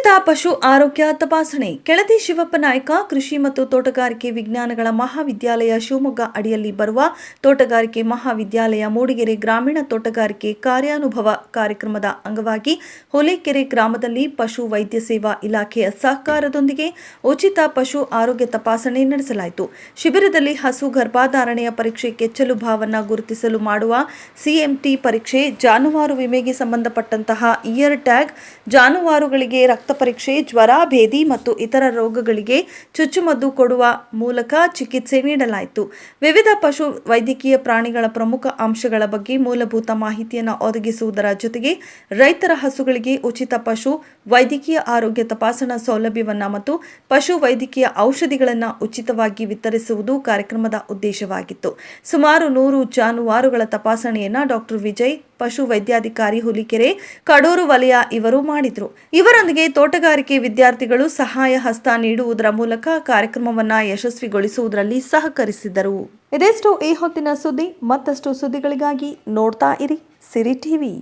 ಉಚಿತ ಪಶು ಆರೋಗ್ಯ ತಪಾಸಣೆ. ಕೆಳದಿ ಶಿವಪ್ಪ ನಾಯ್ಕ, ಕೃಷಿ ಮತ್ತು ತೋಟಗಾರಿಕೆ ವಿಜ್ಞಾನಗಳ ಮಹಾವಿದ್ಯಾಲಯ ಶಿವಮೊಗ್ಗ ಅಡಿಯಲ್ಲಿ ಬರುವ ತೋಟಗಾರಿಕೆ ಮಹಾವಿದ್ಯಾಲಯ ಮೂಡಿಗೆರೆ ಗ್ರಾಮೀಣ ತೋಟಗಾರಿಕೆ ಕಾರ್ಯಾನುಭವ ಕಾರ್ಯಕ್ರಮದ ಅಂಗವಾಗಿ ಹುಲಿಕೆರೆ ಗ್ರಾಮದಲ್ಲಿ ಪಶು ವೈದ್ಯ ಸೇವಾ ಇಲಾಖೆಯ ಸಹಕಾರದೊಂದಿಗೆ ಉಚಿತ ಪಶು ಆರೋಗ್ಯ ತಪಾಸಣೆ ನಡೆಸಲಾಯಿತು. ಶಿಬಿರದಲ್ಲಿ ಹಸು ಗರ್ಭಧಾರಣೆಯ ಪರೀಕ್ಷೆ ಕೆಚ್ಚಲು ಭಾವನ್ನ ಗುರುತಿಸಲು ಮಾಡುವ ಸಿಎಂಟಿ ಪರೀಕ್ಷೆ ಜಾನುವಾರು ವಿಮೆಗೆ ಸಂಬಂಧಪಟ್ಟಂತಹ ಇಯರ್ ಟ್ಯಾಗ್ ಜಾನುವಾರುಗಳಿಗೆ ರಕ್ತ ಪರೀಕ್ಷೆ, ಜ್ವರ, ಭೇದಿ ಮತ್ತು ಇತರ ರೋಗಗಳಿಗೆ ಚುಚ್ಚುಮದ್ದು ಕೊಡುವ ಮೂಲಕ ಚಿಕಿತ್ಸೆ ನೀಡಲಾಯಿತು. ವಿವಿಧ ಪಶು ವೈದ್ಯಕೀಯ ಪ್ರಾಣಿಗಳ ಪ್ರಮುಖ ಅಂಶಗಳ ಬಗ್ಗೆ ಮೂಲಭೂತ ಮಾಹಿತಿಯನ್ನು ಒದಗಿಸುವುದರ ಜೊತೆಗೆ ರೈತರ ಹಸುಗಳಿಗೆ ಉಚಿತ ಪಶು, ವೈದ್ಯಕೀಯ ಆರೋಗ್ಯ ತಪಾಸಣಾ ಸೌಲಭ್ಯವನ್ನು ಮತ್ತು ಪಶು ವೈದ್ಯಕೀಯ ಔಷಧಿಗಳನ್ನು ಉಚಿತವಾಗಿ ವಿತರಿಸುವುದು ಕಾರ್ಯಕ್ರಮದ ಉದ್ದೇಶವಾಗಿತ್ತು. ಸುಮಾರು ನೂರು ಜಾನುವಾರುಗಳ ತಪಾಸಣೆಯನ್ನು ಡಾಕ್ಟರ್ ವಿಜಯ್ ಪಶು ವೈದ್ಯಾಧಿಕಾರಿ ಹುಲಿಕೆರೆ, ಕಡೂರು ವಲಯ ಇವರು ಮಾಡಿದ್ರು. ಇವರೊಂದಿಗೆ ತೋಟಗಾರಿಕೆ ವಿದ್ಯಾರ್ಥಿಗಳು ಸಹಾಯ ಹಸ್ತ ನೀಡುವುದರ ಮೂಲಕ ಕಾರ್ಯಕ್ರಮವನ್ನ ಯಶಸ್ವಿಗೊಳಿಸುವುದರಲ್ಲಿ ಸಹಕರಿಸಿದರು. ಇದೆಷ್ಟು ಈ ಹೊತ್ತಿನ ಸುದ್ದಿ. ಮತ್ತಷ್ಟು ಸುದ್ದಿಗಳಿಗಾಗಿ ನೋಡ್ತಾ ಇರಿ. ಸಿರಿ ಟಿವಿ.